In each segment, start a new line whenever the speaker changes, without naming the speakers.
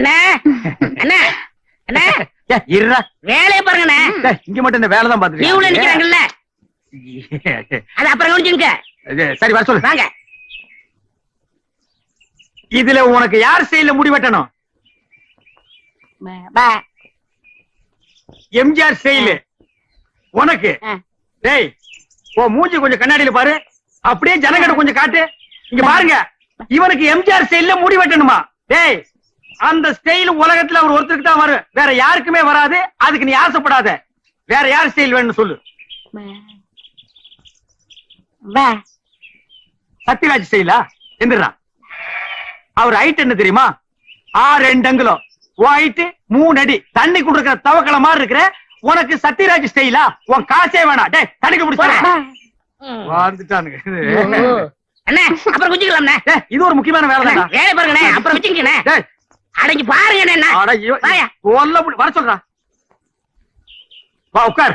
அண்ணா அண்ணா அண்ணா.
ஏய், இருடா.
வேலையை பாருங்கண்ணே
ஏய், இங்க மட்டும் இந்த வேலை தான்
நிக்கிறாங்கல்ல. அது அப்புறம் கவனிச்சுங்க.
சரி வர சொல்லு.
வாங்க.
இதுல உனக்கு யார் ஸ்டைல முடி வெட்டணும்?
பா.
எம்ஜிஆர் ஸ்டைல் உனக்கு. டேய் ஓ மூஞ்சி கொஞ்சம் கண்ணாடியில பாரு. அப்படியே ஜனங்கட கொஞ்சம் காட்டு. இங்க பாருங்க. இவனுக்கு எம்ஜிஆர் ஸ்டைல்ல முடி வெட்டணுமா? டேய் அந்த ஸ்டைல் உலகத்துல அவர் ஒருத்தருக்கு தான் வரும். வேற யாருக்குமே வராது. அதுக்கு நீ ஆசைப்படாத. வேற யார் ஸ்டைல் வேணும்னு சொல்லு. சத்யராஜ் ஸ்டைலா எந்திரா. அவர் ஹைட் என்ன தெரியுமா? ஆறு ரெண்டு அங்குலம் ஹைட் மூணு அடி. தண்ணி குடுக்கிற தவக்கல மாதிரி இருக்கிற உனக்கு சத்யராஜ் ஸ்டைலா உன் காசே வேணாம். டேய் தண்ணிக்கு பிடிச்சா
ஓ. அண்ணே அப்புறம் குச்சிக்கலாம்ண்ணே.
இது ஒரு முக்கியமான வேலை தான்
வேலையை பாருங்கண்ணே. அப்புறம் வச்சுக்கண்ணே
டேய்
அடங்கி பாருங்கண்ணே என்ன?
வர சொல்றா. வா உட்கார்.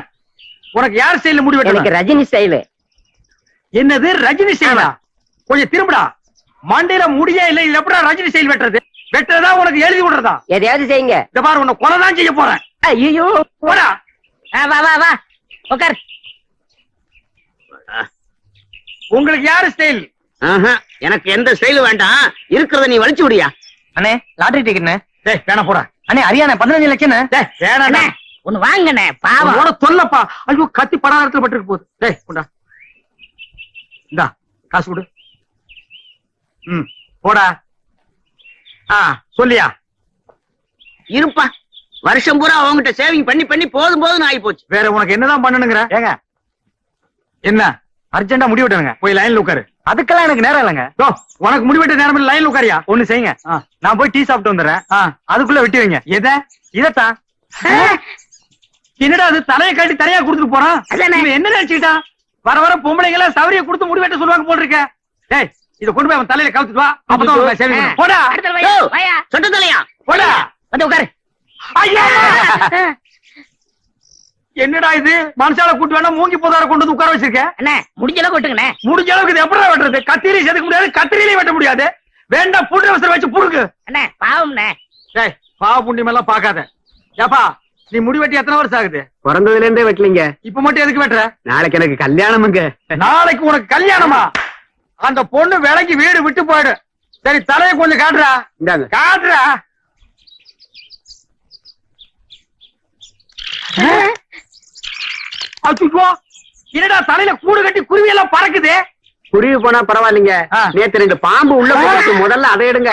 உனக்கு யார் ஸ்டைல்ல முடி வெட்டணும்?
ரஜினி ஸ்டைலு
என்னது? ரஜினி ஸ்டைலா கொஞ்சம் திரும்புடா. மண்டையில முடியே இல்ல இதுல எப்படா ரஜினி ஸ்டைல் வெட்டுறது? வெட்டுறதா உனக்கு எழுதி விடுறதா?
எதையாவது செய்யுங்க.
இந்த பாரு உன்னை கொலை தான் செய்ய போறேன்.
ஐயோ
போடா.
வா வா வா. உட்கார்.
உங்களுக்கு யாரு ஸ்டைல்
எனக்கு எந்த ஸ்டைல் வேண்டாம். இருக்கிறத நீ வலிச்சு விடியா.
அண்ணே லாட்டரி டிக்கெட்ண்ணே
டேய் வேணா போடா.
அண்ணே அரியாண்ணே பதினஞ்சு லட்சம்ண்ணே
டேய் வேணாண்ணே.
அண்ணே ஒண்ணு வாங்கண்ணே பாவம்.
உன்னோட தொல்லப்பா. ஐயோ கத்தி படாரத்துல பட்டு போகுது. டேய் கொண்டா. இந்தா காசு கொடு. ம் போடா. ஆ சொல்லியா?
இருப்பா. வருஷம் பூரா அவங்ககிட்ட சேவிங் பண்ணி பண்ணி போதும் போதும் ஆகி போச்சு.
வேற உனக்கு என்னதான் பண்ணணுங்கிற?
ஏங்க.
என்ன?
அர்ஜென்டா முடி வெட்டணுங்க
போய் லைன்ல உட்காரு.
அதுக்கெல்லாம் எனக்கு நேரம் இல்லைங்க.
உனக்கு முடிவெட்ட நேரம் லைன்ல உட்காரியா?
ஒண்ணு செய்யுங்க. நான் போய் டீ சாப்பிட்டு வந்துடுறேன். அதுக்குள்ள வெட்டி வைங்க.
எத?
இதத்தான்.
என்னடா அது தலையை காட்டி தலையா கொடுத்துட்டு போறான் என்ன நினைச்சுக்கிட்டான் வர வர பொம்பளைங்க எல்லாம் சவரிய கொடுத்து முடிவெட்ட சொல்லுவாங்க போல் இருக்க டேய் இத கொண்டு போய் அவன் தலையில கவுத்துட்டு வா. அப்பதான் பண்ணுவான். போடா.
சொட்ட தலையா
போடா.
வந்து உட்காரு.
ஐயா! என்னடா இது? மனுஷால கூட்டு வேணா மூங்கி போதார கொண்டு வந்து உட்கார வச்சிருக்க?
அண்ணே முடிஞ்ச அளவுக்கு விட்டுங்கண்ணே.
முடிஞ்ச அளவுக்கு இது எப்படி வெட்டுறது? கத்திரிலையும் செதுக்க முடியாது கத்திரிலையும் வெட்ட முடியாது. வேண்டாம் புடு அவசரம் வச்சு புடுக்கு
அண்ணே பாவம்ண்ணே.
டேய் பாவ புண்ணியம் எல்லாம் பாக்காத ஏப்பா நீ முடி வெட்டி எத்தனை வருஷம் ஆகுது?
பிறந்ததுல இருந்தே வெட்டலீங்க.
இப்ப மட்டும் எதுக்கு வெட்டுற?
நாளைக்கு எனக்கு கல்யாணமுங்க
நாளைக்கு உனக்கு கல்யாணமா? அந்த பொண்ணு விலைக்கு வீடு விட்டு போயிடு. சரி தலையை கொஞ்சம் காட்டுறா. காட்டுறா. அச்சுக்கோ என்னடா தலையில கூடு கட்டி குருவி எல்லாம் பறக்குது?
குருவி போனா பரவாயில்லைங்க. நேத்து ரெண்டு பாம்பு உள்ள போட்டு முதல்ல அதை எடுங்க.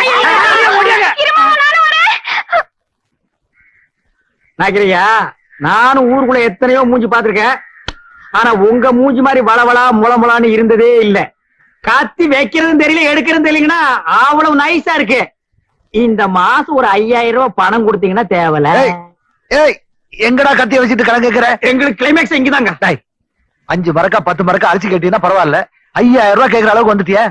நாக்கிரியா நானும் ஊருக்குள்ள எத்தனையோ மூஞ்சி பாத்திருக்கேன் ஆனா உங்க மூஞ்சி மாதிரி வளவளா முளமுளான்னு இருந்ததே இல்ல. கத்தி வைக்கிறதும் தெரியல எடுக்கிறதும் தெரியலங்கன்னா அவ்வளவு நைஸா இருக்கு. இந்த மாசம் ஒரு ஐயாயிரம் ரூபாய் பணம் கொடுத்தீங்கன்னா தேவல
ஏய் எங்கடா கத்தி வச்சுட்டு கலங்குற
எங்களுக்கு கிளைமேக்ஸ் இங்கதாங்க
அஞ்சு மரக்கா பத்து மரக்கா அரிசி கேட்டீங்கன்னா பரவாயில்ல ஐயாயிரம் ரூபாய் கேட்கற அளவுக்கு வந்துட்டியா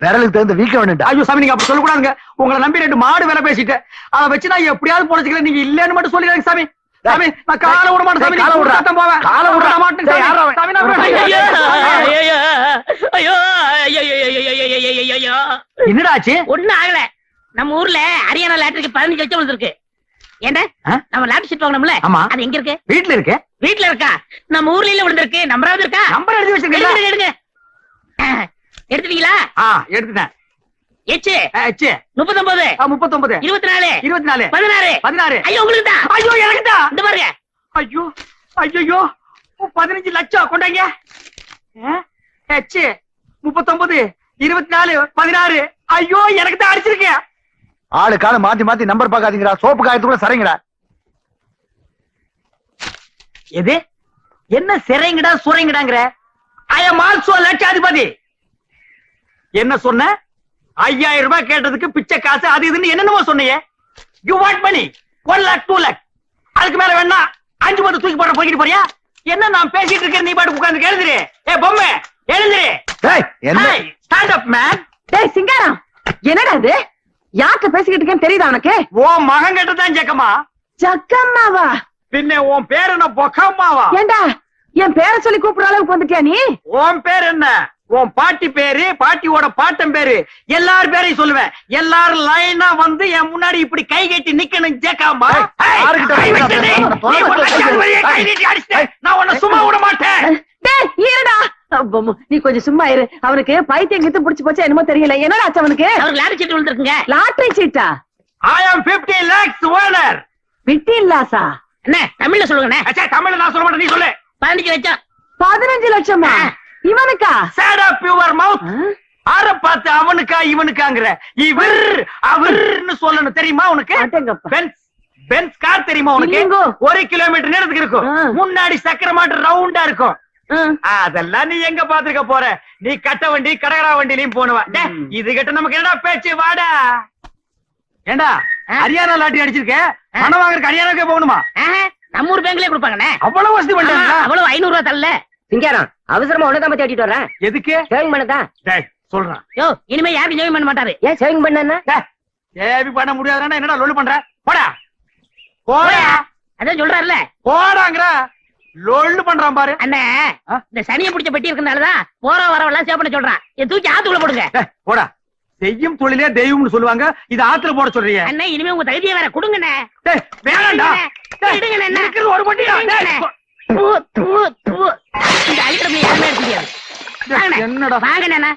விரலுக்கு தகுந்த வீக்க வேண்டு
ஐயோ சாமி நீங்க அப்படி சொல்லக்கூடாதுங்க உங்களை நம்பி ரெண்டு மாடு வேலை பேசிட்டு அதை வச்சு நான் எப்படியாவது பொழைச்சிக்கிறேன் நீங்க இல்லன்னு மட்டும் சொல்லிடுறாங்க சாமி சாமி நான் காலை விட மாட்டேன் சாமி
காலை
விட போவேன்
காலை
விட மாட்டேன் சாமி
ஐயோ
ஐயோ
ஒண்ணும் ஆகல நம்ம ஊர்ல ஹரியானா லாட்டரிக்கு பதினஞ்சு லட்சம் விழுந்திருக்கு ஏண்டா? நம்ம லாட்டரி சீட் வாங்கணும்ல
ஆமா.
அது எங்க இருக்கு?
வீட்டுல இருக்கு.
வீட்ல இருக்கா? நம்ம ஊர்ல இல்ல விழுந்திருக்கு நம்பராவது இருக்கா?
நம்பர் எழுதி வச்சிருக்கீங்களா
எடுங்க எடுத்துட்டீங்களா?
ஆ எடுத்துட்டேன்.
எச்சு. முப்பத்தொன்பது
முப்பத்தொன்பது
இருபத்தி நாலு
இருபத்தி நாலு
பதினாறு.
பதினாறு.
ஐயோ உங்களுக்கு தான்
ஐயோ எனக்குதா?
இந்த பாருங்க.
ஐயோ ஐயோ பதினஞ்சு லட்சம் கொண்டாங்க. ஹெச் முப்பத்தொன்பது இருபத்தி நாலு பதினாறு. ஐயோ எனக்கு தான் அடிச்சிருக்கேன்.
ஆளு காலம் மாத்தி மாத்தி நம்பர் பாக்காதீங்கடா சோப்பு காயத்துக்குள்ள சரிங்கடா.
எது? என்ன சிறைங்கடா சுரைங்கடாங்கிற? ஐ எம் ஆல்சோ லட்சாதிபதி. என்ன சொன்ன? ஐயாயிரம் ரூபாய் கேட்டதுக்கு பிச்சை காசு அது இதுன்னு என்னென்னமோ சொன்னீங்க you want money one lakh two lakh அதுக்கு மேல வேணா அஞ்சு பத்து தூக்கி போட போய்கிட்டு போறியா? என்ன நான் பேசிட்டு இருக்கேன் நீ பாட்டு உட்கார்ந்து எழுதுரு ஏ பொம்மை
என்ன?
ஸ்டாண்ட் அப் மேன்
டேய் சிங்காரம் என்னடா இது? யார்கிட்ட பேசிக்கிட்டு இருக்கேன்னு தெரியுதா உனக்கு
ஓ மகன் கிட்ட தான் ஜக்கம்மா
ஜக்கம்மாவா
பின்ன உன் பேர் என்ன பொக்கம்மாவா
ஏண்டா என் பேரை சொல்லி கூப்பிடுற அளவுக்கு வந்துட்டியா நீ
உன் பேர் என்ன உன் பாட்டி பேரு பாட்டியோட பாட்டன் பேரு எல்லார் பேரையும் சொல்லுவேன் எல்லாரும் லைனா வந்து என் முன்னாடி இப்படி கை கட்டி நிக்கணும் ஜேக்காமா. நான் உன்னை சும்மா விட மாட்டேன்
டேய் இருடா அப்பம்மு, நீ கொஞ்சம் சும்மா இரு. அவனுக்கு பைத்தியம் கித்து புடிச்சு போச்சா என்னமோ தெரியல. என்னடா ஆச்சு அவனுக்கு?
அவருக்கு லாரி சீட்டு விழுந்திருக்குங்க.
லாட்டரி சீட்டா?
ஐ ஆம் 50 lakhs ஓனர்
விட்டி இல்லாசா
என்ன தமிழ்ல சொல்லுங்கண்ணே.
அச்சா தமிழ்ல நான் சொல்ல மாட்டேன் நீ சொல்லு.
பதினஞ்சு லட்சம்.
பதினஞ்சு லட்சமா. இவனுக்கா?
Shut up your mouth? ஆற பார்த்து அவனுக்கா இவனுக்காங்கிற. இவர் அவர்னு சொல்லணும். தெரியுமா உனக்கு. பென்ஸ் பென்ஸ் கார் தெரியுமா உனக்கு. ஒரு கிலோமீட்டர் நேரத்துக்கு இருக்கும். முன்னாடி சக்கர மாட்டு ரவுண்டா இருக்கும். அதெல்லாம் நீ எங்க பாத்துருக்க போற? நீ கட்ட வண்டி கடகரா வண்டிலையும் போனவ டே, இது கிட்ட நமக்கு என்னடா பேச்சு? வாடா. ஏண்டா. ஹரியானா லாட்டி அடிச்சிருக்க? பணம் வாங்குறதுக்கு ஹரியானாக்கே போகணுமா?
நம்ம ஊர் பேங்க்லயே கொடுப்பாங்கண்ணே.
அவ்வளவு வசதி பண்றாங்க
அவ்வளவு ஐநூறு ரூபா தரல.
சிங்காரம் அவசரமா உன்னதான் பத்தி ஓட்டிட்டு வரேன்
எதுக்கு?
சேவிங் பண்ணதான்
டேய், சொல்றேன்.
யோ இனிமே யாரும் ஜெயம் பண்ண மாட்டாரு.
ஏன் சேவிங் பண்ணா
டேய், தேவி பண்ண முடியாதுன்னா என்னடா லொல்லு பண்ற? போடா. போடா.
அதான் சொல்றாருல
போடாங்கற லொல்லு பண்றான் பாரு.
அண்ணே? இந்த சனியை பிடிச்ச பெட்டி இருக்கனாலதான் போற வரவெல்லாம் சேவ் பண்ண சொல்றான். இதை தூக்கி ஆத்துக்குள்ள போடுங்க.
போடா. செய்யும் தொழிலே தெய்வம்னு சொல்லுவாங்க. இது ஆத்துல போட சொல்றீங்க
அண்ணே இனிமே உங்க தகுதியை வேற கொடுங்கண்ணே. என்ன?
இருக்கிறது ஒரு
தூ. இந்த அழிக்கிற யாருமே எடுக்க முடியாது.
என்னடா?
வாங்கண்ணே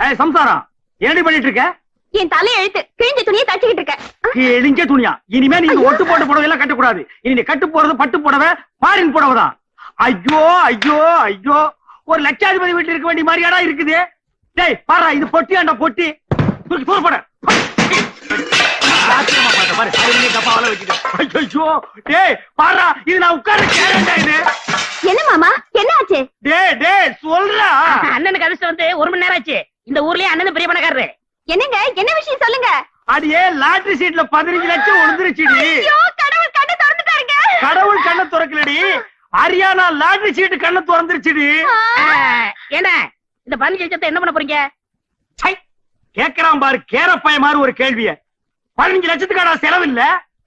ஏய் சம்சாரம். என்னடி பண்ணிட்டு இருக்க?
என் தலை எழுத்து கிழிஞ்ச துணியை தச்சுக்கிட்டு இருக்க
எளிஞ்ச துணியா? இனிமே நீ இந்த ஒட்டு போட்ட புடவை எல்லாம் கட்டக்கூடாது இனி நீ கட்டு போறது பட்டு புடவை பாரின் புடவை தான். ஐயோ ஐயோ ஐயோ. ஒரு லட்சாதிபதி வீட்டுல இருக்க வேண்டிய மாதிரியாடா இருக்குது. டேய் பாரா இது பொட்டியாண்டா பொட்டி. தூக்கி தூர போட.
என்ன மாமா? என்ன ஆச்சு?
டேய் டேய் சொல்றா.
அண்ணனுக்கு அதிர்ஷ்டம் வந்து ஒரு மணி நேரம் ஆச்சு. இந்த ஊர்லயே அண்ணன் பெரிய பணக்காரரு.
என்னங்க? என்ன விஷயம் சொல்லுங்க?
அடியே லாட்டரி சீட்ல பதினஞ்சு லட்சம் விழுந்துருச்சுடி
கடவுள் கண்ணை திறந்துட்டாருங்க.
கடவுள் கண்ணை திறக்கலடி. ஹரியானா லாட்டரி சீட்டு கண்ணை திறந்துருச்சுடி.
ஏண்ணே இந்த பதினஞ்சு லட்சத்தை என்ன பண்ண போறீங்க?
கேக்குறான் பாரு கேரப்பாய மாதிரி ஒரு கேள்விய. பதினஞ்சு லட்சத்துக்கான செலவு இல்ல.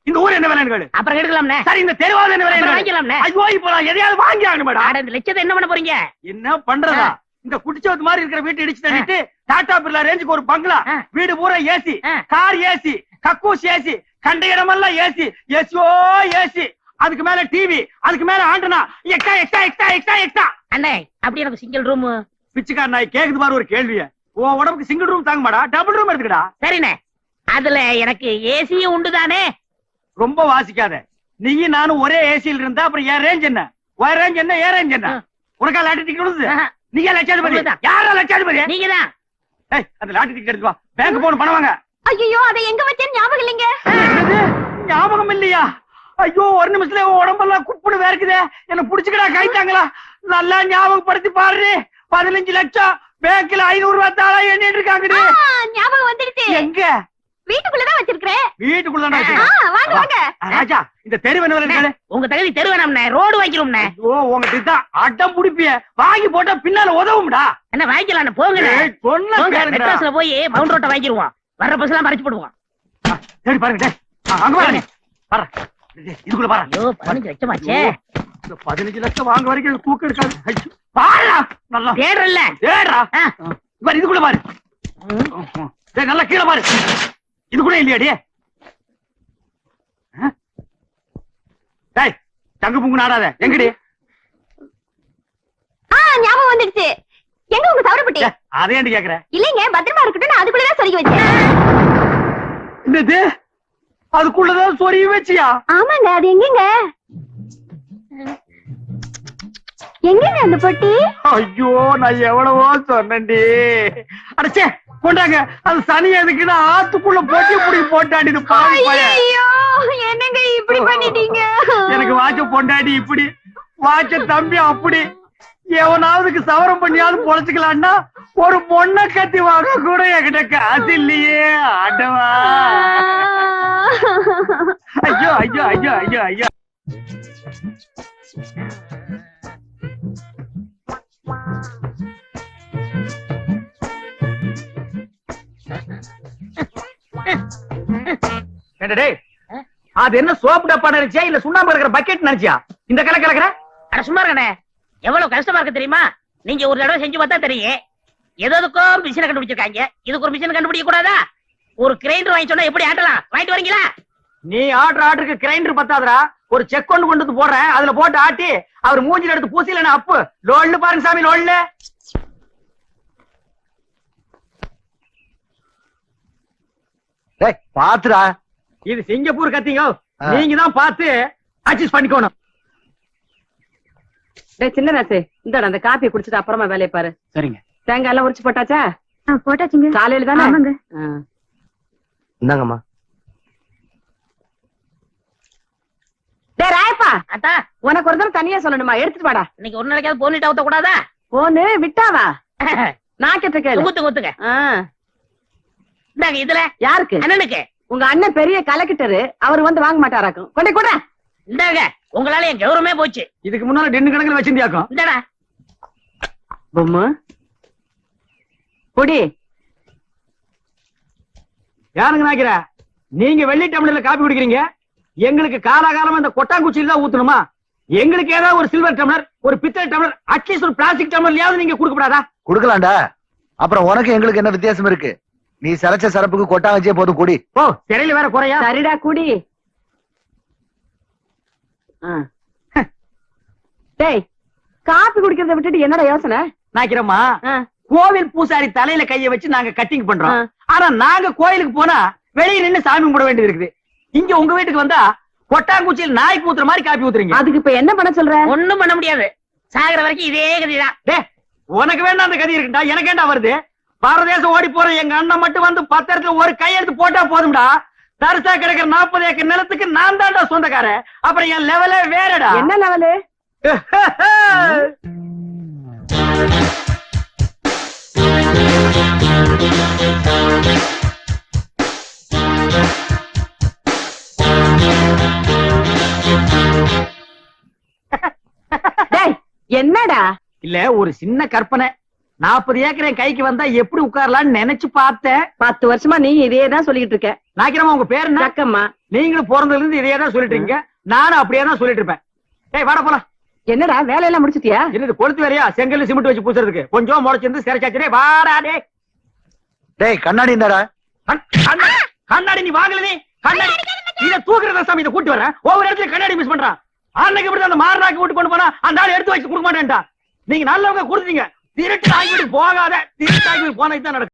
இந்த ஊர் என்ன விலைன்னு கேளு.
அப்புறம் எடுக்கலாம்ண்ணே
சரி இந்த தெருவாத என்ன விலை
வாங்கிக்கலாம்ண்ணே
ஐயோ இப்ப நான் எதையாவது வாங்கி ஆகணும் மேடம்
இந்த லட்சத்தை என்ன பண்ண போறீங்க?
என்ன பண்றதா? இந்த குடிச்சவத்து மாதிரி இருக்கிற வீட்டை இடிச்சு தள்ளிட்டு டாடா பிர்லா ரேஞ்சுக்கு ஒரு பங்களா. வீடு பூரா ஏசி. கார் ஏசி கக்கூஸ் ஏசி கண்ட இடமெல்லாம் ஏசி ஏசியோ ஏசி அதுக்கு மேல டிவி அதுக்கு மேல antenna. Extra extra extra extra extra.
அண்ணே அப்படி எனக்கு சிங்கிள் ரூம்
பிச்சைக்கார நாய் கேக்குது பாரு ஒரு கேள்விய. உன் உடம்புக்கு சிங்கிள் ரூம் தாங்க மாடா டபுள் ரூம் எடுத்துக்கடா
சரிண்ணே. அதுல எனக்கு ஏசியும் உண்டு தானே
ரொம்ப வாசிக்காத. நீயும் நானும் ஒரே ஏசியில் இருந்தா அப்புறம் என் ரேஞ்ச் என்ன? உன் ரேஞ்ச் என்ன? ஏன் ரேஞ்ச் என்ன. உனக்கா லாட்டரி டிக்கெட். நீங்க லட்சாதிபதி. யாரா லட்சாதிபதி?
நீங்க தான்
அந்த லாட்டரி டிக்கெட் எடுத்து வா. பேங்க் போன பணம் வாங்க.
ஐயோ அதை எங்க வச்சேன்னு ஞாபகம் இல்லைங்க?
ஞாபகம் இல்லையா? ஐயோ ஒரு நிமிஷத்துல உடம்பெல்லாம் குப்புன்னு வேர்க்குதே. என்ன புடிச்சுக்கடா கைத்தாங்களா? நல்லா ஞாபகப்படுத்தி பாரு பதினஞ்சு லட்சம் பேங்க்ல ஐநூறு ரூபாய் தாளா எண்ணிட்டு இருக்காங்கடி.
ஞாபகம் வந்துடுச்சு.
எங்க?
வீட்டுக்குள்ளதான் வச்சிருக்கிறேன்
வீட்டுக்குள்ள
வாங்க வாங்க.
ராஜா இந்த தெரு கேளு
உங்க தகுதி தெருவேணாம்ண்ணே ரோடு வாங்கிக்கிறோம்ண்ணே
ஐயோ உங்ககிட்ட தான் அட்டம் புடிப்பிய வாங்கி போட்டா பின்னால உதவும்டா.
என்ன வாங்கிக்கலாம்
சொன்னா
போங்க. மெட்ராஸ்ல போய் பவுண்ட் ரோட்டை வாங்கிடுவோம் வர்ற பஸ் எல்லாம் மறைச்சு
ஆ, தேடி பாருங்க அங்க டேய், இதுக்குள்ள பாரு
பதினஞ்சு லட்சமாச்சே
பதினஞ்சு லட்சம் வாங்க வரைக்கும் இருக்காது. ஐயோ, பாருடா நல்லா.
ஆ.
பாரு இதுக்குள்ள பாரு. டேய், நல்லா கீழே பாரு. இதுக்குள்ள இல்லையாடி ஆ? டேய் தங்க புங்கு நாடாத. எங்கடி?
ஆ ஞாபகம் வந்துடுச்சு. எங்க உங்க சவரப்பட்டி?
அதை கேக்குற?
இல்லைங்க பத்திரமா இருக்கட்டும் அதுக்குள்ளதான் சொருகி வச்சேன்.
என்னது? அதுக்குள்ளதான் சொருகி வச்சியா?
ஆமாங்க அது எங்கங்க? எங்கங்க அந்த பொட்டி?
ஐயோ நான் எவ்வளவோ சொன்னேன்டி. அடச்சே கொண்டாங்க. அது சனி எதுக்குன்னு ஆத்துக்குள்ள போட்டி புடி போட்டாடி
என்னங்க இப்படி பண்ணிட்டீங்க?
எனக்கு வாட்ச பொண்டாடி இப்படி வாட்ச தம்பி அப்படி. எவனாவதுக்கு சவரம் பண்ணியாவது பொழைச்சுக்கலான்னா ஒரு பொண்ணை கத்தி வாங்க கூட என்கிட்ட காசு இல்லையே ஆண்டவா ஐயோ ஐயோ ஐயோ ஐயோ ஐயோ. அது என்ன சோப்பு டப்பா நினைச்சியா? இல்ல சுண்ணாம்பு இருக்கிற பக்கெட் நினைச்சியா? இந்த கலை கலக்கிற?
அட சும்மா இருக்கண்ணே எவ்வளவு கஷ்டமா இருக்கு தெரியுமா? நீங்க ஒரு தடவை செஞ்சு பார்த்தா தெரியும். எதுக்கும் மிஷினை கண்டுபிடிச்சிருக்காங்க. இதுக்கு ஒரு மிஷின் கண்டுபிடிக்க கூடாதா ஒரு கிரைண்டர் வாங்கி சொன்னா எப்படி ஆட்டலாம்? வாங்கிட்டு வரீங்களா?
நீ ஆர்டர் ஆர்டருக்கு கிரைண்டர் பத்தாதடா. ஒரு செக் கொண்டு கொண்டு வந்து போடுறேன். அதுல போட்டு ஆட்டி அவர் மூஞ்சில எடுத்து பூசில அப்பு. லோல்னு பாருங்க சாமி லோல்னு.
பாத்துடா
இது சிங்கப்பூர் கத்திங்க. நீங்க தான் பார்த்து அட்ஜஸ்ட் பண்ணிக்கணும்.
டேய் சின்ன ராசு இந்தாடா அந்த காப்பி குடிச்சிட்டு அப்புறமா வேலையை பாரு.
சரிங்க.
தேங்காய் எல்லாம் உரிச்சு போட்டாச்சா?
போட்டாச்சுங்க.
காலையில தானே?
ஆமாங்க.
இந்தாங்கம்மா.
டேய் ராயப்பா.
அத்தா.
உனக்கு ஒரு தடவை தனியா சொல்லணுமா? எடுத்துட்டு வாடா.
இன்னைக்கு ஒரு நாளைக்காவது போனிட்டு ஊத்த கூடாதா
போனு விட்டாவா? நான் கேட்ட கேளு
ஊத்துங்க
ஆ,
இந்தாங்க இதுல.
யாருக்கு?
அண்ணனுக்கு.
உங்க அண்ணன் பெரிய கலெக்டரு அவர் வந்து வாங்க மாட்டாராக்கும். கொண்டே கூட
இந்தாங்க உங்களால என் கௌரவமே போச்சு.
இதுக்கு முன்னால டென்னு கணக்குல வச்சிருந்தியாக்கும்?
இந்தாடா.
பொம்மு. பொடி
யாருங்க நாக்கிற நீங்க வெள்ளி டம்ளர்ல காப்பி குடிக்கிறீங்க. எங்களுக்கு காலாகாலமா இந்த கொட்டாங்குச்சியில தான் ஊத்தணுமா? எங்களுக்கு ஏதாவது ஒரு சில்வர் டம்ளர் ஒரு பித்தளை டம்ளர் அட்லீஸ்ட் ஒரு பிளாஸ்டிக் டம்ளர்லயாவது நீங்க கொடுக்கப்படாதா?
குடுக்கலாம்டா. அப்புறம் உனக்கு எங்களுக்கு என்ன வித்தியாசம் இருக்கு? நீ சரைச்ச சரப்புக்கு கொட்டாங்கச்சியே போதும் குடி.
ஓ சிறையில வேற குறையா?
சரிடா குடி. ஆ. டேய் காப்பி குடிக்கிறத விட்டுட்டு என்னடா யோசனை?
நாக்கிறோமா. கோவில் பூசாரி தலையில கைய வச்சு நாங்க கட்டிங் பண்றோம். ஆனா நாங்க கோயிலுக்கு போனா வெளிய நின்னு சாமி கும்பிட வேண்டியது இருக்குது. இங்க உங்க வீட்டுக்கு வந்தா கொட்டாங்குச்சியில் நாய்க்கு ஊத்துற மாதிரி காப்பி ஊத்துறீங்க.
அதுக்கு இப்ப என்ன பண்ண சொல்ற?
ஒண்ணும் பண்ண முடியாது. சாகுற வரைக்கும் இதே கதிதான்.
டே உனக்கு வேண்டாம் அந்த கதி இருக்குடா எனக்கு ஏன்டா வருது? பாரதேசம் ஓடி போற எங்க அண்ணன் மட்டும் வந்து பத்து இடத்துல ஒரு கையெழுத்து போட்டா போதும்டா. தரிசா கிடக்கிற நாற்பது ஏக்கர் நிலத்துக்கு நான் தான்டா சொந்தக்காரன். அப்புறம் என் லெவலே வேறடா.
என்ன லெவலு என்னடா?
இல்ல ஒரு சின்ன கற்பனை. நாற்பது ஏக்கர் என் கைக்கு வந்தா எப்படி உட்காரலாம்னு நினைச்சு பார்த்தேன்.
பத்து வருஷமா நீ இதே தான் சொல்லிட்டு இருக்க.
நாக்கிறமா உங்க பேர் என்ன?
சக்கம்மா.
நீங்களும் பிறந்ததுல இருந்து இதையே தான் சொல்லிட்டு இருக்கீங்க நானும் அப்படியே தான் சொல்லிட்டு இருப்பேன் டேய் வாடா போலாம்.
என்னடா வேலையெல்லாம் முடிச்சிட்டியா?
என்னது கொளுத்து வேறையா செங்கல் சிமெண்ட் வச்சு பூசுறதுக்கு. கொஞ்சம் முளைச்சிருந்து சிறைச்சாச்சு. வாடா டே
டேய் கண்ணாடி இந்தாடா.
கண்ணாடி நீ வாங்கல நீ? கண்ணாடி. இத தூக்குறத சாமி இத கூட்டி வரேன் ஒவ்வொரு இடத்துல கண்ணாடி மிஸ் பண்றான். அன்னைக்கு இப்படி அந்த மாரனாக்கு விட்டு கொண்டு போனா அந்த ஆள் எடுத்து வச்சு கொடுக்க மாட்டேன்டா நீங்க நல்லவங்க கொடுத்தீங்க. திருட்டு ஆகிவிட்டு போகாத திருட்டு ஆகிவிட்டு போனதுதான் நடக்கும்.